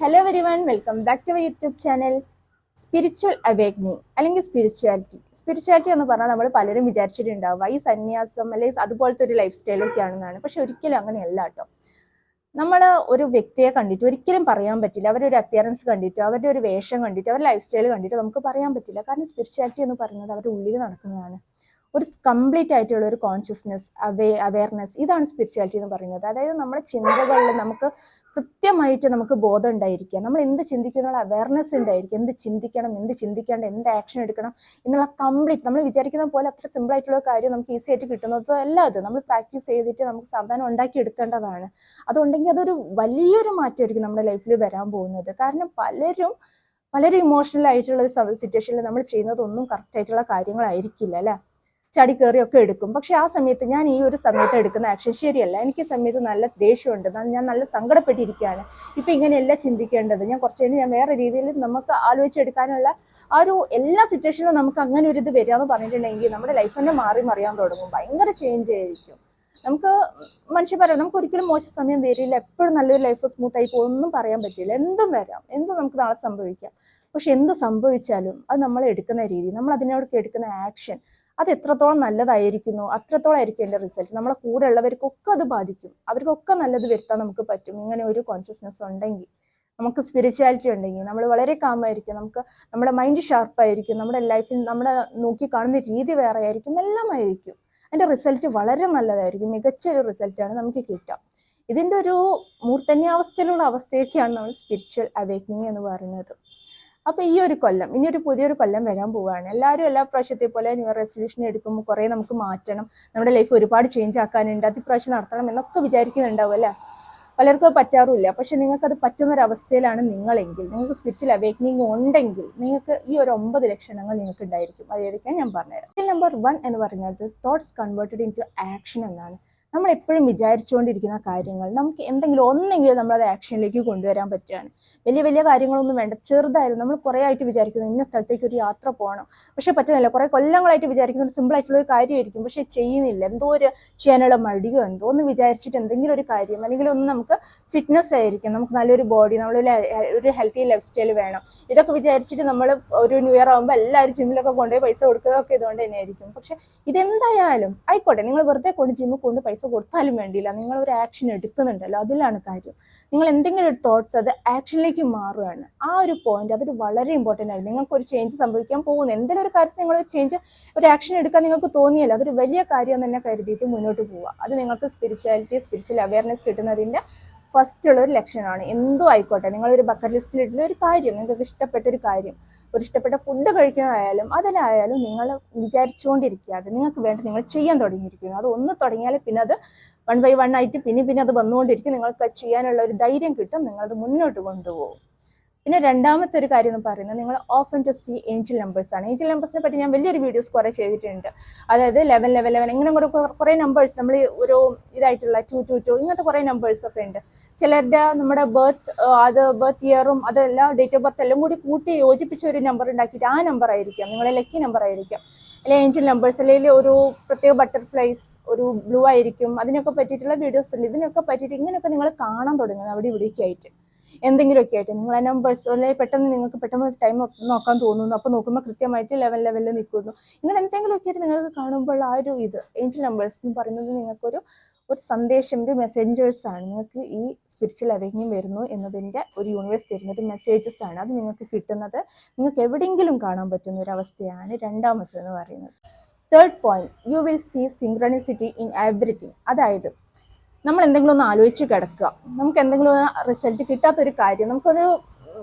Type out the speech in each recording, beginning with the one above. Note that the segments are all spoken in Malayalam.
Hello everyone welcome back to my YouTube channel spiritual awakening അല്ലെങ്കിൽ സ്പിരിച്വാലിറ്റി സ്പിരിച്വാലിറ്റി എന്ന് പറഞ്ഞാൽ നമ്മൾ പലരും വിചാരിച്ചിട്ടുണ്ടാവുക. ഈ സന്യാസം അല്ലെങ്കിൽ അതുപോലത്തെ ഒരു ലൈഫ് സ്റ്റൈലൊക്കെ ആണെന്നാണ്. പക്ഷെ ഒരിക്കലും അങ്ങനെയല്ല കേട്ടോ. നമ്മൾ ഒരു വ്യക്തിയെ കണ്ടിട്ട് ഒരിക്കലും പറയാൻ പറ്റില്ല. അവരുടെ ഒരു അപ്പിയറൻസ് കണ്ടിട്ട് അവരുടെ ഒരു വേഷം കണ്ടിട്ട് അവരുടെ ലൈഫ് സ്റ്റൈൽ കണ്ടിട്ടോ നമുക്ക് പറയാൻ പറ്റില്ല. കാരണം സ്പിരിച്വാലിറ്റി എന്ന് പറയുന്നത് അവരുടെ ഉള്ളിൽ നടക്കുന്നതാണ്. ഒരു കംപ്ലീറ്റ് ആയിട്ടുള്ള ഒരു കോൺഷ്യസ്നെസ് അവേ അവയർനെസ് ഇതാണ് സ്പിരിച്വാലിറ്റി എന്ന് പറയുന്നത്. അതായത് നമ്മുടെ ചിന്തകളിൽ നമുക്ക് കൃത്യമായിട്ട് നമുക്ക് ബോധം ഉണ്ടായിരിക്കുക. നമ്മൾ എന്ത് ചിന്തിക്കുന്ന അവയർനെസ് ഉണ്ടായിരിക്കും എന്ത് ചിന്തിക്കണം എന്ത് ചിന്തിക്കേണ്ട എന്ത് ആക്ഷൻ എടുക്കണം എന്നുള്ള കംപ്ലീറ്റ് നമ്മൾ വിചാരിക്കുന്ന പോലെ അത്ര സിമ്പിൾ ആയിട്ടുള്ള കാര്യം നമുക്ക് ഈസി ആയിട്ട് കിട്ടുന്നത് അല്ല അത്. നമ്മൾ പ്രാക്ടീസ് ചെയ്തിട്ട് നമുക്ക് സാവധാനം ഉണ്ടാക്കി എടുക്കേണ്ടതാണ്. അതുണ്ടെങ്കിൽ അതൊരു വലിയൊരു മാറ്റമായിരിക്കും നമ്മുടെ ലൈഫിൽ വരാൻ പോകുന്നത്. കാരണം പലരും വളരെ ഇമോഷണൽ ആയിട്ടുള്ള സിറ്റുവേഷനിൽ നമ്മൾ ചെയ്യുന്നത് ഒന്നും കറക്റ്റ് ആയിട്ടുള്ള കാര്യങ്ങളായിരിക്കില്ല അല്ലേ? ചടി കയറിയൊക്കെ എടുക്കും. പക്ഷെ ആ സമയത്ത് ഞാൻ ഈ ഒരു സമയത്ത് എടുക്കുന്ന ആക്ഷൻ ശരിയല്ല. എനിക്ക് സമയത്ത് നല്ല ദേഷ്യമുണ്ട്. ഞാൻ- നല്ല സങ്കടപ്പെട്ടിരിക്കുകയാണ്. ഇപ്പൊ ഇങ്ങനെയല്ല ചിന്തിക്കേണ്ടത്. ഞാൻ കുറച്ച് കഴിഞ്ഞ് ഞാൻ വേറെ രീതിയിൽ നമുക്ക് ആലോചിച്ചെടുക്കാനുള്ള ആ ഒരു എല്ലാ സിറ്റുവേഷനിലും നമുക്ക് അങ്ങനെ ഒരു ഇത് വരിക എന്ന് പറഞ്ഞിട്ടുണ്ടെങ്കിൽ നമ്മുടെ ലൈഫ് തന്നെ മാറി മറിയാൻ തുടങ്ങും. ഭയങ്കര ചേഞ്ച് ആയിരിക്കും. നമുക്ക് മനുഷ്യ പറയാം നമുക്ക് ഒരിക്കലും മോശം സമയം വരില്ല. എപ്പോഴും നല്ലൊരു ലൈഫ് സ്മൂത്ത് ആയി പോകും. ഒന്നും പറയാൻ പറ്റില്ല. എന്തും വരാം. എന്തും നമുക്ക് നാളെ സംഭവിക്കാം. പക്ഷെ എന്ത് സംഭവിച്ചാലും അത് നമ്മൾ എടുക്കുന്ന രീതി നമ്മൾ അതിനോടൊക്കെ എടുക്കുന്ന ആക്ഷൻ അത് എത്രത്തോളം നല്ലതായിരിക്കുന്നു അത്രത്തോളം ആയിരിക്കും എന്റെ റിസൾട്ട് നമ്മളെ കൂടെ ഉള്ളവർക്കൊക്കെ അത് ബാധിക്കും. അവർക്കൊക്കെ നല്ലത് വരുത്താൻ നമുക്ക് പറ്റും. ഇങ്ങനെ ഒരു കോൺഷ്യസ്നെസ് ഉണ്ടെങ്കിൽ നമുക്ക് സ്പിരിച്വാലിറ്റി ഉണ്ടെങ്കിൽ നമ്മൾ വളരെ കാമായിരിക്കും നമുക്ക് നമ്മുടെ മൈൻഡ് ഷാർപ്പായിരിക്കും നമ്മുടെ ലൈഫിൽ നമ്മുടെ നോക്കി കാണുന്ന രീതി വേറെ ആയിരിക്കും. എല്ലാം ആയിരിക്കും. അതിന്റെ റിസൾട്ട് വളരെ നല്ലതായിരിക്കും. മികച്ച ഒരു റിസൾട്ടാണ് നമുക്ക് കിട്ടുക. ഇതിന്റെ ഒരു മൂർധന്യാവസ്ഥയിലുള്ള അവസ്ഥയൊക്കെയാണ് നമ്മൾ സ്പിരിച്വൽ അവേക്കനിങ് എന്ന് പറയുന്നത്. അപ്പോൾ ഈ ഒരു കൊല്ലം ഇനി ഒരു പുതിയൊരു കൊല്ലം വരാൻ പോവുകയാണ്. എല്ലാവരും എല്ലാ പ്രാവശ്യത്തെ പോലെ ന്യൂ റെസൊല്യൂഷൻ എടുക്കുമ്പോൾ കുറേ നമുക്ക് മാറ്റണം. നമ്മുടെ ലൈഫ് ഒരുപാട് ചേഞ്ച് ആക്കാനുണ്ട്. അത് ഇപ്രാവശ്യം നടത്തണം എന്നൊക്കെ വിചാരിക്കുന്നുണ്ടാവും അല്ലേ? പലർക്കും പറ്റാറുമില്ല. പക്ഷെ നിങ്ങൾക്കത് അവസ്ഥയിലാണ് നിങ്ങളെങ്കിൽ. നിങ്ങൾക്ക് സ്പിരിച്വൽ അവേക്കനിങ് ഉണ്ടെങ്കിൽ നിങ്ങൾക്ക് ഈ ഒരു ഒമ്പത് ലക്ഷണങ്ങൾ നിങ്ങൾക്ക് ഉണ്ടായിരിക്കും അതായിരിക്കും ഞാൻ പറഞ്ഞുതരാം. നമ്പർ വൺ എന്ന് പറയുന്നത് thoughts converted into action എന്നാണ്. നമ്മൾ എപ്പോഴും വിചാരിച്ചുകൊണ്ടിരിക്കുന്ന കാര്യങ്ങൾ നമുക്ക് എന്തെങ്കിലും ഒന്നെങ്കിലും നമ്മളത് ആക്ഷനിലേക്ക് കൊണ്ടുവരാൻ പറ്റുകയാണ്. വലിയ വലിയ കാര്യങ്ങളൊന്നും വേണ്ട. ചെറുതായാലും നമ്മൾ കുറേ ആയിട്ട് വിചാരിക്കുന്നു ഇന്ന സ്ഥലത്തേക്ക് ഒരു യാത്ര പോകണം. പക്ഷെ പറ്റുന്നില്ല. കുറേ കൊല്ലങ്ങളായിട്ട് വിചാരിക്കുന്ന ഒരു സിമ്പിൾ ആയിട്ടുള്ള ഒരു കാര്യമായിരിക്കും. പക്ഷെ ചെയ്യുന്നില്ല. എന്തോ ഒരു ചെയ്യാനുള്ള മടിയോ എന്തോ ഒന്ന് വിചാരിച്ചിട്ട് എന്തെങ്കിലും ഒരു കാര്യം അല്ലെങ്കിൽ ഒന്ന് നമുക്ക് ഫിറ്റ്നസ് ആയിരിക്കും. നമുക്ക് നല്ലൊരു ബോഡി നമ്മളൊരു ഒരു ഹെൽത്തി ലൈഫ് സ്റ്റൈൽ വേണം. ഇതൊക്കെ വിചാരിച്ചിട്ട് നമ്മൾ ഒരു ന്യൂ ഇയർ ആകുമ്പോൾ എല്ലാവരും ജിമ്മിലൊക്കെ കൊണ്ടുപോയി പൈസ കൊടുക്കുന്നതൊക്കെ ഇതുകൊണ്ട് തന്നെ ആയിരിക്കും പക്ഷെ ഇതെന്തായാലും ആയിക്കോട്ടെ. നിങ്ങൾ വെറുതെ കൊണ്ട് ജിമ്മിൽ കൊണ്ട് പൈസ കൊടുത്താലും വേണ്ടിയില്ല. നിങ്ങൾ ഒരു ആക്ഷൻ എടുക്കുന്നുണ്ടല്ലോ അതിലാണ് കാര്യം. നിങ്ങൾ എന്തെങ്കിലും ഒരു തോട്ട്സ് അത് ആക്ഷനിലേക്ക് മാറുകയാണ്. ആ ഒരു പോയിന്റ് അതൊരു വളരെ ഇമ്പോർട്ടന്റ് ആണ് നിങ്ങൾക്ക് ഒരു ചേഞ്ച് സംഭവിക്കാൻ പോകുന്നു എന്തെങ്കിലും ഒരു കാര്യത്തിൽ നിങ്ങൾ ചേഞ്ച് ഒരു ആക്ഷൻ എടുക്കാൻ നിങ്ങൾക്ക് തോന്നിയല്ലോ അതൊരു വലിയ കാര്യം തന്നെ കരുതിയിട്ട് മുന്നോട്ട് പോവുക. അത് നിങ്ങൾക്ക് സ്പിരിച്വാലിറ്റി സ്പിരിച്വൽ അവയർനെസ് കിട്ടുന്നതിന്റെ ഫസ്റ്റ് ഉള്ള ഒരു ലക്ഷണമാണ്. എന്തോ ആയിക്കോട്ടെ നിങ്ങളൊരു ബക്കറ്റ് ലിസ്റ്റിൽ ഇട്ടുള്ള ഒരു കാര്യം നിങ്ങൾക്ക് ഇഷ്ടപ്പെട്ട ഒരു കാര്യം ഒരു ഇഷ്ടപ്പെട്ട ഫുഡ് കഴിക്കുന്നതായാലും അതിലായാലും നിങ്ങൾ വിചാരിച്ചുകൊണ്ടിരിക്കുക അത് നിങ്ങൾക്ക് വേണ്ടി നിങ്ങൾ ചെയ്യാൻ തുടങ്ങിയിരിക്കുന്നു. അത് ഒന്ന് തുടങ്ങിയാൽ പിന്നെ അത് വൺ ബൈ വൺ ആയിട്ട് പിന്നെ പിന്നെ അത് വന്നുകൊണ്ടിരിക്കും. നിങ്ങൾക്ക് ചെയ്യാനുള്ള ഒരു ധൈര്യം കിട്ടും. നിങ്ങളത് മുന്നോട്ട് കൊണ്ടുപോകും. പിന്നെ രണ്ടാമത്തെ ഒരു കാര്യം എന്ന് പറയുന്നത് നിങ്ങൾ often to see angel numbers ആണ്. ഏഞ്ചൽ നമ്പേഴ്സിനെ പറ്റി ഞാൻ വലിയൊരു വീഡിയോസ് കുറേ ചെയ്തിട്ടുണ്ട്. അതായത് ലെവൻ ലെവൻ ലെവൻ ഇങ്ങനെ കുറേ കുറേ നമ്പേഴ്സ് നമ്മൾ ഒരു ഇതായിട്ടുള്ള ടു ടു ടു ഇങ്ങനത്തെ കുറേ നമ്പേഴ്സ് ഒക്കെ ഉണ്ട്. ചിലരുടെ നമ്മുടെ ബർത്ത് അത് ബർത്ത് ഇയറും അതെല്ലാം ഡേറ്റ് ഓഫ് ബർത്ത് എല്ലാം കൂടി കൂട്ടി യോജിപ്പിച്ച ഒരു നമ്പർ ഉണ്ടാക്കിയിട്ട് ആ നമ്പർ ആയിരിക്കാം. നിങ്ങളെ ലക്കി നമ്പർ ആയിരിക്കാം. അല്ലെങ്കിൽ ഏഞ്ചൽ നമ്പേഴ്സ് അല്ലെങ്കിൽ ഒരു പ്രത്യേക ബട്ടർഫ്ലൈസ് ഒരു ബ്ലൂ ആയിരിക്കും. അതിനൊക്കെ പറ്റിയിട്ടുള്ള വീഡിയോസ് ഉണ്ട്. ഇതിനൊക്കെ പറ്റിയിട്ട് ഇങ്ങനെയൊക്കെ നിങ്ങൾ കാണാൻ തുടങ്ങുന്നത് അവിടെ ഇവിടേക്ക് ആയിട്ട് എന്തെങ്കിലുമൊക്കെ ആയിട്ട്. നിങ്ങൾ ആ നമ്പേഴ്സ് അല്ലെങ്കിൽ പെട്ടെന്ന് നിങ്ങൾക്ക് പെട്ടെന്ന് ടൈം നോക്കാൻ തോന്നുന്നു. അപ്പോൾ നോക്കുമ്പോൾ കൃത്യമായിട്ട് ലെവൽ ലെവലിൽ നിൽക്കുന്നു. ഇങ്ങനെ എന്തെങ്കിലുമൊക്കെ ആയിട്ട് നിങ്ങൾക്ക് കാണുമ്പോൾ ആ ഒരു ഇത് ഏഞ്ചൽ നമ്പേഴ്സ് എന്ന് പറയുന്നത് നിങ്ങൾക്കൊരു ഒരു സന്ദേശം ഒരു മെസ്സേഞ്ചേഴ്സ് ആണ്. നിങ്ങൾക്ക് ഈ സ്പിരിച്വൽ അവേക്കിങ് വരുന്നു എന്നതിന്റെ ഒരു യൂണിവേഴ്സ് തരുന്നത് മെസ്സേജസ് ആണ്. അത് നിങ്ങൾക്ക് കിട്ടുന്നത് നിങ്ങൾക്ക് എവിടെയെങ്കിലും കാണാൻ പറ്റുന്ന ഒരു അവസ്ഥയാണ് രണ്ടാമത്തേന്ന് പറയുന്നത്. Third point you will see synchronicity in everything അതായത് നമ്മൾ എന്തെങ്കിലും ഒന്ന് ആലോചിച്ച് കിടക്കുക. നമുക്ക് എന്തെങ്കിലും റിസൾട്ട് കിട്ടാത്തൊരു കാര്യം നമുക്കൊരു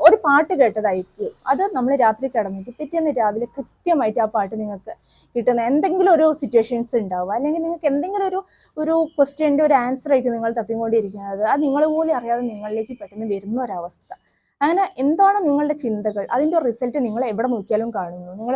ഒരു പാട്ട് കേട്ടതായിരിക്കും. അത് നമ്മൾ രാത്രി കിടന്നിട്ട് പിറ്റേന്ന് രാവിലെ കൃത്യമായിട്ട് ആ പാട്ട് നിങ്ങൾക്ക് കിട്ടുന്ന എന്തെങ്കിലും ഒരു സിറ്റുവേഷൻസ് ഉണ്ടാവുക. അല്ലെങ്കിൽ നിങ്ങൾക്ക് എന്തെങ്കിലും ഒരു ഒരു ക്വസ്റ്റ്യന്റെ ഒരു ആൻസർ ആയിരിക്കും നിങ്ങൾ തപ്പിക്കൊണ്ടിരിക്കുന്നത്. അത് നിങ്ങൾ പോലും അറിയാതെ നിങ്ങളിലേക്ക് പെട്ടെന്ന് വരുന്ന ഒരവസ്ഥ അങ്ങനെ എന്താണ് നിങ്ങളുടെ ചിന്തകൾ? അതിന്റെ റിസൾട്ട് നിങ്ങൾ എവിടെ നോക്കിയാലും കാണുന്നു. നിങ്ങൾ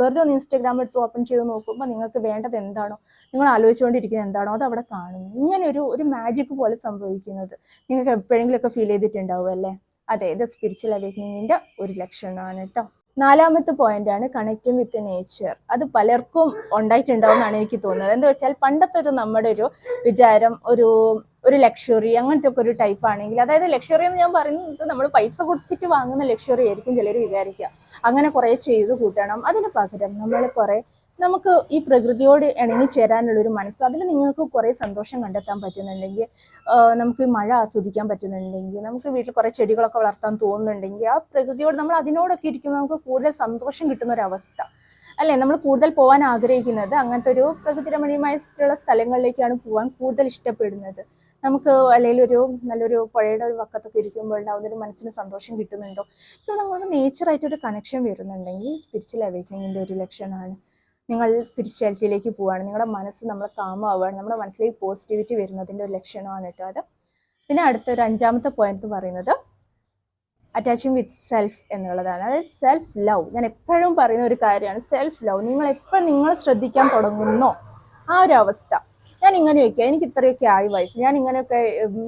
വെറുതെ ഒന്ന് ഇൻസ്റ്റാഗ്രാം എടുത്ത് ഓപ്പൺ ചെയ്ത് നോക്കുമ്പോൾ നിങ്ങൾക്ക് വേണ്ടത് എന്താണോ നിങ്ങൾ ആലോചിച്ചുകൊണ്ടിരിക്കുന്നത് എന്താണോ അത് അവിടെ കാണുന്നു. ഇങ്ങനെ ഒരു ഒരു മാജിക് പോലെ സംഭവിക്കുന്നത്. നിങ്ങൾക്ക് എപ്പോഴെങ്കിലുമൊക്കെ ഫീൽ ചെയ്തിട്ടുണ്ടാവും അല്ലേ? അതെ ഇത് സ്പിരിച്വൽ അവേക്കനിങ്ങിന്റെ ഒരു ലക്ഷണമാണ് കേട്ടോ നാലാമത്തെ പോയിന്റ് ആണ് കണക്റ്റിംഗ് വിത്ത് നേച്ചർ അത് പലർക്കും ഉണ്ടായിട്ടുണ്ടാവും എന്നാണ് എനിക്ക് തോന്നുന്നത്. എന്താ വെച്ചാൽ പണ്ടത്തെ ഒരു നമ്മുടെ ഒരു വിചാരം ഒരു ഒരു ലക്ഷറി അങ്ങനത്തെ ഒക്കെ ഒരു ടൈപ്പ് ആണെങ്കിൽ അതായത് ലക്ഷറി എന്ന് ഞാൻ പറയുന്നത് നമ്മൾ പൈസ കൊടുത്തിട്ട് വാങ്ങുന്ന ലക്ഷറി ആയിരിക്കും ചിലർ വിചാരിക്കുക അങ്ങനെ കുറേ ചെയ്ത് കൂട്ടണം. അതിന് പകരം നമ്മൾ കുറേ നമുക്ക് ഈ പ്രകൃതിയോട് ഇണങ്ങി ചേരാനുള്ള ഒരു മനസ്സ് അതിൽ നിങ്ങൾക്ക് കുറേ സന്തോഷം കണ്ടെത്താൻ പറ്റുന്നുണ്ടെങ്കിൽ നമുക്ക് മഴ ആസ്വദിക്കാൻ പറ്റുന്നുണ്ടെങ്കിൽ നമുക്ക് വീട്ടിൽ കുറേ ചെടികളൊക്കെ വളർത്താൻ തോന്നുന്നുണ്ടെങ്കിൽ ആ പ്രകൃതിയോട് നമ്മൾ അതിനോടൊക്കെ ഇരിക്കുമ്പോൾ നമുക്ക് കൂടുതൽ സന്തോഷം കിട്ടുന്ന ഒരു അവസ്ഥ. അല്ലേ? നമ്മൾ കൂടുതൽ പോകാൻ ആഗ്രഹിക്കുന്നത് അങ്ങനത്തെ ഒരു പ്രകൃതി രമണീയമായിട്ടുള്ള സ്ഥലങ്ങളിലേക്കാണ് പോകാൻ കൂടുതൽ ഇഷ്ടപ്പെടുന്നത്. നമുക്ക് അല്ലെങ്കിൽ ഒരു നല്ലൊരു പുഴയുടെ ഒരു വക്കത്തൊക്കെ ഇരിക്കുമ്പോൾ ഉണ്ടാവുന്ന ഒരു മനസ്സിന് സന്തോഷം കിട്ടുന്നുണ്ടോ? ഇപ്പോൾ നമുക്ക് നേച്ചറായിട്ടൊരു കണക്ഷൻ വരുന്നുണ്ടെങ്കിൽ സ്പിരിച്വൽ അവേക്കനിങ്ങിന്റെ ഒരു ലക്ഷണമാണ്. നിങ്ങൾ സ്പിരിച്വാലിറ്റിയിലേക്ക് പോവുകയാണ്. നിങ്ങളുടെ മനസ്സ് നമ്മൾ കാമാവുകയാണ്. നമ്മുടെ മനസ്സിലേക്ക് പോസിറ്റിവിറ്റി വരുന്നതിന്റെ ഒരു ലക്ഷണമാണ് കേട്ടോ അത്. പിന്നെ അടുത്ത ഒരു അഞ്ചാമത്തെ പോയിന്റ് പറയുന്നത് അറ്റാച്ചിങ് വിത്ത് സെൽഫ് എന്നുള്ളതാണ്. അതായത് സെൽഫ് ലവ് ഞാൻ എപ്പോഴും പറയുന്ന ഒരു കാര്യമാണ് സെൽഫ് ലവ് നിങ്ങൾ എപ്പോഴും നിങ്ങൾ ശ്രദ്ധിക്കാൻ തുടങ്ങുന്നോ. ആ ഒരു അവസ്ഥ. ഞാൻ ഇങ്ങനെയൊക്കെ എനിക്ക് ഇത്രയൊക്കെ ആയി വയസ്സ്. ഞാൻ ഇങ്ങനെയൊക്കെ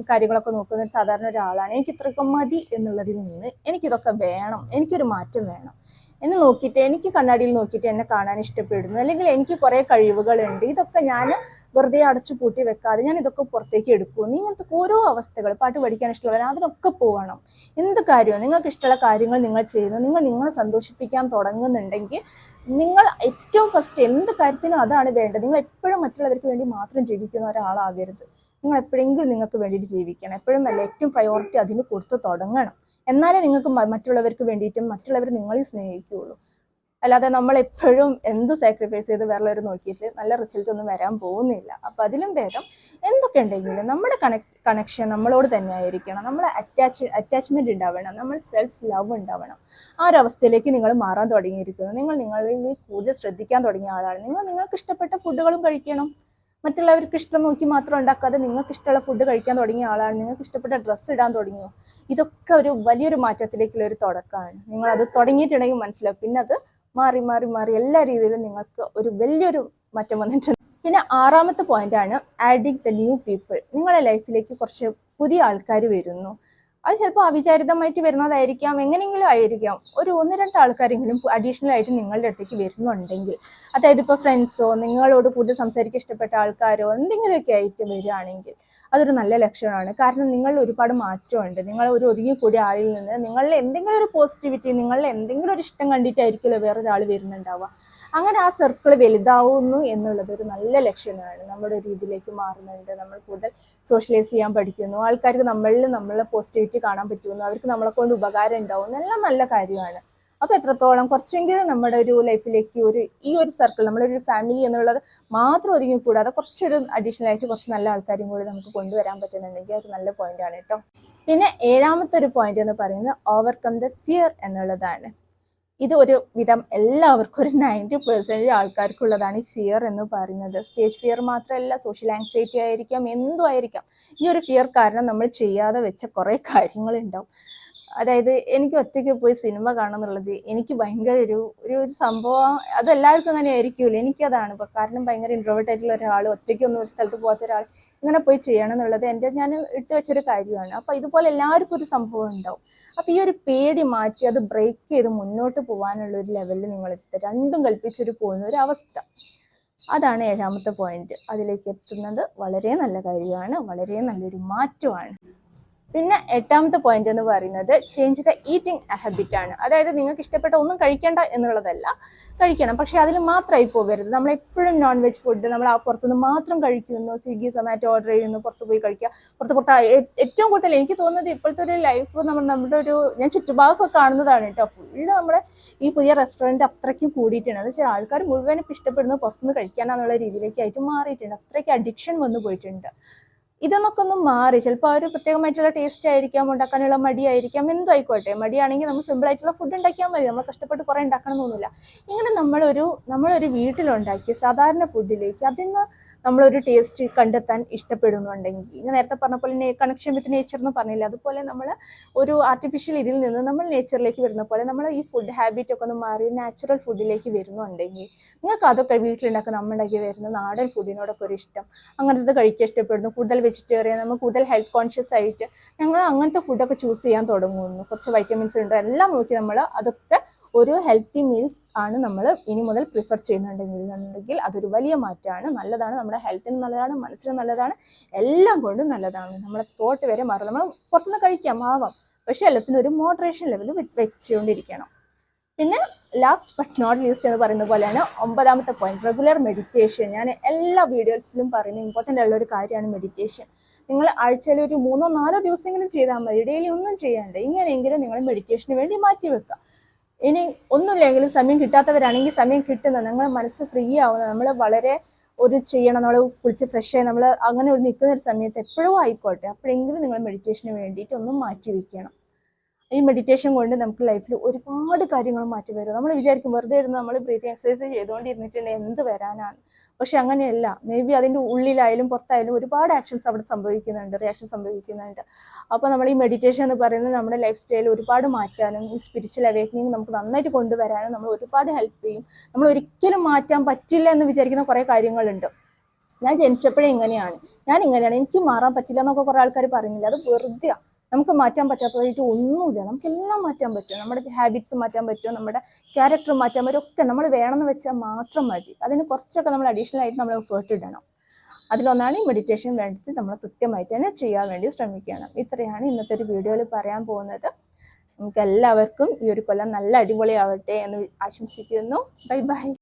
കാര്യങ്ങളൊക്കെ നോക്കുന്ന ഒരു സാധാരണ ഒരാളാണ്. എനിക്ക് ഇത്രയൊക്കെ മതി എന്നുള്ളതിൽ നിന്ന് എനിക്കിതൊക്കെ വേണം. എനിക്കൊരു മാറ്റം വേണം. എന്നെ നോക്കിയിട്ട് എനിക്ക് കണ്ണാടിയിൽ നോക്കിയിട്ട് എന്നെ കാണാൻ ഇഷ്ടപ്പെടുന്നു. അല്ലെങ്കിൽ എനിക്ക് കുറേ കഴിവുകളുണ്ട്. ഇതൊക്കെ ഞാൻ വെറുതെ അടച്ചു പൂട്ടി വെക്കാതെ ഞാൻ ഇതൊക്കെ പുറത്തേക്ക് എടുക്കുന്നു ഇങ്ങനത്തെ ഓരോ അവസ്ഥകൾ പാട്ട് പഠിക്കാൻ ഇഷ്ടമുള്ളവർ അതിനൊക്കെ പോകണം. എന്ത് കാര്യവും നിങ്ങൾക്ക് ഇഷ്ടമുള്ള കാര്യങ്ങൾ നിങ്ങൾ ചെയ്യുന്നു. നിങ്ങൾ നിങ്ങളെ സന്തോഷിപ്പിക്കാൻ തുടങ്ങുന്നുണ്ടെങ്കിൽ നിങ്ങൾ ഏറ്റവും ഫസ്റ്റ് എന്ത് കാര്യത്തിനും അതാണ് വേണ്ടത്. നിങ്ങൾ എപ്പോഴും മറ്റുള്ളവർക്ക് വേണ്ടി മാത്രം ജീവിക്കുന്ന ഒരാളാകരുത്. നിങ്ങൾ എപ്പോഴെങ്കിലും നിങ്ങൾക്ക് വേണ്ടിയിട്ട് ജീവിക്കണം. എപ്പോഴും നല്ല ഏറ്റവും പ്രയോറിറ്റി അതിന് കൊടുത്ത് തുടങ്ങണം. എന്നാലേ നിങ്ങൾക്ക് മറ്റുള്ളവർക്ക് വേണ്ടിയിട്ടും മറ്റുള്ളവർ നിങ്ങളെ സ്നേഹിക്കുകയുള്ളൂ. അല്ലാതെ നമ്മൾ എപ്പോഴും എന്ത് സാക്രിഫൈസ് ചെയ്ത് വേറെ നോക്കിയിട്ട് നല്ല റിസൾട്ട് ഒന്നും വരാൻ പോകുന്നില്ല. അപ്പൊ അതിലും ഭേദം എന്തൊക്കെ ഉണ്ടെങ്കിലും നമ്മുടെ കണക് കണക്ഷൻ നമ്മളോട് തന്നെ ആയിരിക്കണം. നമ്മൾ അറ്റാച്ച് അറ്റാച്ച്മെന്റ് ഉണ്ടാവണം. നമ്മൾ സെൽഫ് ലവ് ഉണ്ടാവണം. ആ ഒരു അവസ്ഥയിലേക്ക് നിങ്ങൾ മാറാൻ തുടങ്ങിയിരിക്കുന്നു. നിങ്ങൾ നിങ്ങളിൽ കൂടുതൽ ശ്രദ്ധിക്കാൻ തുടങ്ങിയ ആളാണ്. നിങ്ങൾ നിങ്ങൾക്ക് ഇഷ്ടപ്പെട്ട ഫുഡുകളും കഴിക്കണം. മറ്റുള്ളവർക്ക് ഇഷ്ടം നോക്കി മാത്രം ഉണ്ടാക്കാതെ നിങ്ങൾക്ക് ഇഷ്ടമുള്ള ഫുഡ് കഴിക്കാൻ തുടങ്ങിയ ആളാണ്. നിങ്ങൾക്ക് ഇഷ്ടപ്പെട്ട ഡ്രസ്സ് ഇടാൻ തുടങ്ങിയോ? ഇതൊക്കെ ഒരു വലിയൊരു മാറ്റത്തിലേക്കുള്ള ഒരു തുടക്കമാണ്. നിങ്ങൾ അത് തുടങ്ങിയിട്ടുണ്ടെങ്കിൽ മനസ്സിലാവും. പിന്നെ അത് മാറി മാറി മാറി എല്ലാ രീതിയിലും നിങ്ങൾക്ക് ഒരു വലിയൊരു മാറ്റം വന്നിട്ടുണ്ട്. പിന്നെ ആറാമത്തെ പോയിന്റ് ആണ് ആഡിങ് ദ ന്യൂ പീപ്പിൾ നിങ്ങളുടെ ലൈഫിലേക്ക് കുറച്ച് പുതിയ ആൾക്കാർ വരുന്നു. അത് ചിലപ്പോൾ അവിചാരിതമായിട്ട് വരുന്നതായിരിക്കാം. എങ്ങനെയെങ്കിലും ആയിരിക്കാം. ഒരു ഒന്ന് രണ്ട് ആൾക്കാരെങ്കിലും അഡീഷണൽ ആയിട്ട് നിങ്ങളുടെ അടുത്തേക്ക് വരുന്നുണ്ടെങ്കിൽ അതായത് ഇപ്പോൾ ഫ്രണ്ട്സോ നിങ്ങളോട് കൂടുതൽ സംസാരിക്കാൻ ഇഷ്ടപ്പെട്ട ആൾക്കാരോ എന്തെങ്കിലുമൊക്കെ ആയിട്ട് വരികയാണെങ്കിൽ അതൊരു നല്ല ലക്ഷണമാണ്. കാരണം നിങ്ങൾ ഒരുപാട് മാറ്റമുണ്ട്. നിങ്ങൾ ഒരു ഒതുങ്ങിക്കൂടിയ ആളിൽ നിന്ന് നിങ്ങളിൽ എന്തെങ്കിലും ഒരു പോസിറ്റിവിറ്റി നിങ്ങളിൽ എന്തെങ്കിലും ഒരു ഇഷ്ടം കണ്ടിട്ടായിരിക്കുമല്ലോ വേറൊരാൾ വരുന്നുണ്ടാവുക. അങ്ങനെ ആ സർക്കിൾ വലുതാവുന്നു എന്നുള്ളത് ഒരു നല്ല ലക്ഷണമാണ്. നമ്മുടെ ഒരു ഇതിലേക്ക് മാറുന്നുണ്ട് നമ്മൾ കൂടുതൽ സോഷ്യലൈസ് ചെയ്യാൻ പഠിക്കുന്നു. ആൾക്കാർക്ക് നമ്മളിൽ നമ്മളെ പോസിറ്റിവിറ്റി കാണാൻ പറ്റുന്നു. അവർക്ക് നമ്മളെ കൊണ്ട് ഉപകാരം ഉണ്ടാവുന്നു. എല്ലാം നല്ല കാര്യമാണ്. അപ്പോൾ എത്രത്തോളം കുറച്ചെങ്കിലും നമ്മുടെ ഒരു ലൈഫിലേക്ക് ഒരു ഈ ഒരു സർക്കിൾ നമ്മുടെ ഒരു ഫാമിലി എന്നുള്ളത് മാത്രം ഒതുങ്ങി കൂടാതെ കുറച്ചൊരു അഡീഷണൽ ആയിട്ട് കുറച്ച് നല്ല ആൾക്കാരും കൂടി നമുക്ക് കൊണ്ടുവരാൻ പറ്റുന്നുണ്ടെങ്കിൽ അത് നല്ല പോയിന്റ് ആണ് കേട്ടോ. പിന്നെ ഏഴാമത്തെ ഒരു പോയിന്റ് എന്ന് പറയുന്നത് ഓവർകം ദ ഫിയർ എന്നുള്ളതാണ്. ഇത് ഒരു വിധം എല്ലാവർക്കും ഒരു നയന്റി പെർസെന്റേജ് ആൾക്കാർക്കുള്ളതാണ് ഈ ഫിയർ എന്ന് പറയുന്നത്. സ്റ്റേജ് ഫിയർ മാത്രമല്ല സോഷ്യൽ ആങ്സൈറ്റി ആയിരിക്കാം എന്തും ആയിരിക്കാം. ഈ ഒരു ഫിയർ കാരണം നമ്മൾ ചെയ്യാതെ വെച്ച കുറേ കാര്യങ്ങളുണ്ടാവും. അതായത് എനിക്ക് ഒറ്റയ്ക്ക് പോയി സിനിമ കാണണം എന്നുള്ളത് എനിക്ക് ഭയങ്കര ഒരു ഒരു ഒരു സംഭവം. അതെല്ലാവർക്കും അങ്ങനെ ആയിരിക്കുമല്ലോ എനിക്കതാണ് ഇപ്പൊ കാരണം ഭയങ്കര ഇൻട്രോവേർട്ട് ആയിട്ടുള്ള ഒരാൾ ഒറ്റയ്ക്കൊന്നും ഒരു സ്ഥലത്ത് പോകാത്ത ഒരാൾ ഇങ്ങനെ പോയി ചെയ്യണം എന്നുള്ളത് എന്റെ ഞാൻ ഇട്ട് വെച്ചൊരു കാര്യമാണ്. അപ്പൊ ഇതുപോലെ എല്ലാവർക്കും ഒരു സംഭവം ഉണ്ടാവും. അപ്പൊ ഈ ഒരു പേടി മാറ്റി അത് ബ്രേക്ക് ചെയ്ത് മുന്നോട്ട് പോകാനുള്ള ഒരു ലെവലിൽ നിങ്ങൾ എത്തുക. രണ്ടും കൽപ്പിച്ചൊരു പോകുന്ന ഒരു അവസ്ഥ. അതാണ് ഏഴാമത്തെ പോയിന്റ് അതിലേക്ക് എത്തുന്നത് വളരെ നല്ല കാര്യമാണ് വളരെ നല്ലൊരു മാറ്റമാണ്. പിന്നെ എട്ടാമത്തെ പോയിന്റ് എന്ന് പറയുന്നത് ചേഞ്ച് ദ ഈറ്റിംഗ് ഹാബിറ്റ് ആണ്. അതായത് നിങ്ങൾക്ക് ഇഷ്ടപ്പെട്ട ഒന്നും കഴിക്കേണ്ട എന്നുള്ളതല്ല കഴിക്കണം. പക്ഷെ അതിൽ മാത്രമായി പോകരുത് നമ്മൾ എപ്പോഴും നോൺ വെജ് ഫുഡ് നമ്മൾ ആ പുറത്തുനിന്ന് മാത്രം കഴിക്കുന്നു. സ്വിഗ്ഗി സൊമാറ്റോ ഓർഡർ ചെയ്യുന്നു പുറത്ത് പോയി കഴിക്കുക. പുറത്ത് പുറത്ത് ഏറ്റവും കൂടുതൽ എനിക്ക് തോന്നുന്നത് ഇപ്പോഴത്തെ ഒരു ലൈഫ് നമ്മൾ നമ്മുടെ ഒരു ഞാൻ ചുറ്റുഭാഗമൊക്കെ കാണുന്നതാണ് കേട്ടോ. ഫുള്ള് നമ്മുടെ ഈ പുതിയ റെസ്റ്റോറന്റ് അത്രയ്ക്കും കൂടിയിട്ടുണ്ട്. എന്ന് വെച്ചാൽ ആൾക്കാർ മുഴുവനും ഇഷ്ടപ്പെടുന്നത് പുറത്തുനിന്ന് കഴിക്കാനാന്നുള്ള രീതിയിലേക്കായിട്ട് മാറിയിട്ടുണ്ട്. അത്രയ്ക്ക് അഡിക്ഷൻ വന്നു പോയിട്ടുണ്ട്. ഇതൊന്നൊക്കെ ഒന്ന് മാറി. ചിലപ്പോൾ ആ ഒരു പ്രത്യേകമായിട്ടുള്ള ടേസ്റ്റ് ആയിരിക്കാം ഉണ്ടാക്കാനുള്ള മടിയായിരിക്കാം എന്തോ ആയിക്കോട്ടെ മടിയാണെങ്കിൽ നമ്മൾ സിമ്പിൾ ആയിട്ടുള്ള ഫുഡ് ഉണ്ടാക്കിയാൽ മതി. നമ്മൾ കഷ്ടപ്പെട്ട് കുറേ ഉണ്ടാക്കണം എന്നൊന്നുമില്ല ഇങ്ങനെ നമ്മളൊരു നമ്മളൊരു വീട്ടിലുണ്ടാക്കിയ സാധാരണ ഫുഡിലേക്ക് അതിന് നമ്മളൊരു ടേസ്റ്റ് കണ്ടെത്താൻ ഇഷ്ടപ്പെടുന്നുണ്ടെങ്കിൽ. ഞാൻ നേരത്തെ പറഞ്ഞ പോലെ കണക്ഷൻ വിത്ത് നേച്ചർ എന്ന് പറഞ്ഞില്ല? അതുപോലെ നമ്മൾ ഒരു ആർട്ടിഫിഷ്യൽ ഇതിൽ നിന്ന് നമ്മൾ നേച്ചറിലേക്ക് വരുന്ന പോലെ നമ്മൾ ഈ ഫുഡ് ഹാബിറ്റ് ഒക്കെ ഒന്ന് മാറി നാച്ചുറൽ ഫുഡിലേക്ക് വരുന്നുണ്ടെങ്കിൽ നിങ്ങൾക്ക് അതൊക്കെ വീട്ടിലുണ്ടാക്കുന്ന അമ്മ ഉണ്ടാക്കി വരുന്ന നാടൻ ഫുഡിനോടൊക്കെ ഒരു ഇഷ്ടം. അങ്ങനത്തെ കഴിക്കാൻ ഇഷ്ടപ്പെടുന്നു. കൂടുതൽ വെജിറ്റേറിയൻ നമ്മൾ കൂടുതൽ ഹെൽത്ത് കോൺഷ്യസ് ആയിട്ട് ഞങ്ങൾ അങ്ങനത്തെ ഫുഡൊക്കെ ചൂസ് ചെയ്യാൻ തുടങ്ങുന്നു. കുറച്ച് വൈറ്റമിൻസ് ഉണ്ട്? എല്ലാം നോക്കി നമ്മൾ അതൊക്കെ ഒരു ഹെൽത്തി മീൽസ് ആണ് നമ്മൾ ഇനി മുതൽ പ്രിഫർ ചെയ്യുന്നുണ്ടെങ്കിൽ അതൊരു വലിയ മാറ്റമാണ്. നല്ലതാണ് നമ്മുടെ ഹെൽത്തിന് നല്ലതാണ് മനസ്സിന് നല്ലതാണ് എല്ലാം കൊണ്ടും നല്ലതാണ്. നമ്മളെ തോട്ട് വരെ മാറും. നമ്മൾ പുറത്തുനിന്ന് കഴിക്കാം ആവാം. പക്ഷേ എല്ലാത്തിനും ഒരു മോഡറേഷൻ ലെവൽ വെച്ചുകൊണ്ടിരിക്കണം. പിന്നെ ലാസ്റ്റ് ബട്ട് നോട്ട് ലീസ്റ്റ് എന്ന് പറയുന്ന പോലെയാണ് ഒമ്പതാമത്തെ പോയിന്റ് റെഗുലർ മെഡിറ്റേഷൻ ഞാൻ എല്ലാ വീഡിയോസിലും പറയുന്ന ഇമ്പോർട്ടന്റ് ഉള്ള ഒരു കാര്യമാണ് മെഡിറ്റേഷൻ നിങ്ങൾ ആഴ്ചയിൽ ഒരു മൂന്നോ നാലോ ദിവസമെങ്കിലും ചെയ്താൽ മതി. ഡെയിലി ഒന്നും ചെയ്യാണ്ട് ഇങ്ങനെയെങ്കിലും നിങ്ങൾ മെഡിറ്റേഷന് വേണ്ടി മാറ്റി വെക്കുക. ഇനി ഒന്നുമില്ലെങ്കിലും സമയം കിട്ടാത്തവരാണെങ്കിൽ സമയം കിട്ടുന്നത് നമ്മളെ മനസ്സ് ഫ്രീ ആവുന്നത് നമ്മൾ വളരെ ഒരു ചെയ്യണം നമ്മൾ കുളിച്ച് ഫ്രഷ് ആയി നമ്മൾ അങ്ങനെ ഒരു നിൽക്കുന്ന ഒരു സമയത്ത് എപ്പോഴും ആയിക്കോട്ടെ. അപ്പോഴെങ്കിലും നിങ്ങൾ മെഡിറ്റേഷന് വേണ്ടിയിട്ട് ഒന്ന് മാറ്റി വെക്കണം. ഈ മെഡിറ്റേഷൻ കൊണ്ട് നമുക്ക് ലൈഫിൽ ഒരുപാട് കാര്യങ്ങൾ മാറ്റി വരും. നമ്മൾ വിചാരിക്കും വെറുതെ ഇരുന്ന് നമ്മൾ ബ്രീത്തിങ് എക്സസൈസ് ചെയ്തുകൊണ്ടിരുന്നിട്ടുണ്ടെങ്കിൽ എന്ത് വരാനാണ്? പക്ഷെ അങ്ങനെയല്ല. മേ ബി അതിന്റെ ഉള്ളിലായാലും പുറത്തായാലും ഒരുപാട് ആക്ഷൻസ് അവിടെ സംഭവിക്കുന്നുണ്ട് റിയാക്ഷൻ സംഭവിക്കുന്നുണ്ട്. അപ്പോൾ നമ്മൾ ഈ മെഡിറ്റേഷൻ എന്ന് പറയുന്നത് നമ്മുടെ ലൈഫ് സ്റ്റൈൽ ഒരുപാട് മാറ്റാനും ഈ സ്പിരിച്വൽ അവേക്കനിങ് നമുക്ക് നന്നായിട്ട് കൊണ്ടുവരാനും നമ്മൾ ഒരുപാട് ഹെൽപ്പ് ചെയ്യും. നമ്മൾ ഒരിക്കലും മാറ്റാൻ പറ്റില്ല എന്ന് വിചാരിക്കുന്ന കുറേ കാര്യങ്ങളുണ്ട്. ഞാൻ ജനിച്ചപ്പോഴേ ഇങ്ങനെയാണ്. ഞാൻ ഇങ്ങനെയാണ്. എനിക്ക് മാറാൻ പറ്റില്ല എന്നൊക്കെ കുറേ ആൾക്കാർ പറഞ്ഞില്ല? അത് വെറുതെയാണ് നമുക്ക് മാറ്റാൻ പറ്റാത്തതായിട്ട് ഒന്നുമില്ല. നമുക്കെല്ലാം മാറ്റാൻ പറ്റും. നമ്മുടെ ഹാബിറ്റ്സ് മാറ്റാൻ പറ്റും. നമ്മുടെ ക്യാരക്ടർ മാറ്റാൻ പറ്റും. ഒക്കെ നമ്മൾ വേണമെന്ന് വെച്ചാൽ മാത്രം മതി. അതിന് കുറച്ചൊക്കെ നമ്മൾ അഡീഷണൽ ആയിട്ട് നമ്മൾ എഫേർട്ട് ഇടണം. അതിലൊന്നാണ് ഈ മെഡിറ്റേഷൻ വേണ്ടത്. നമ്മൾ കൃത്യമായിട്ട് തന്നെ ചെയ്യാൻ വേണ്ടി ശ്രമിക്കണം. ഇത്രയാണ് ഇന്നത്തെ ഒരു വീഡിയോയിൽ പറയാൻ പോകുന്നത്. നമുക്ക് എല്ലാവർക്കും ഈ ഒരു കൊല്ലം നല്ല അടിപൊളിയാവട്ടെ എന്ന് ആശംസിക്കുന്നു. Bye bye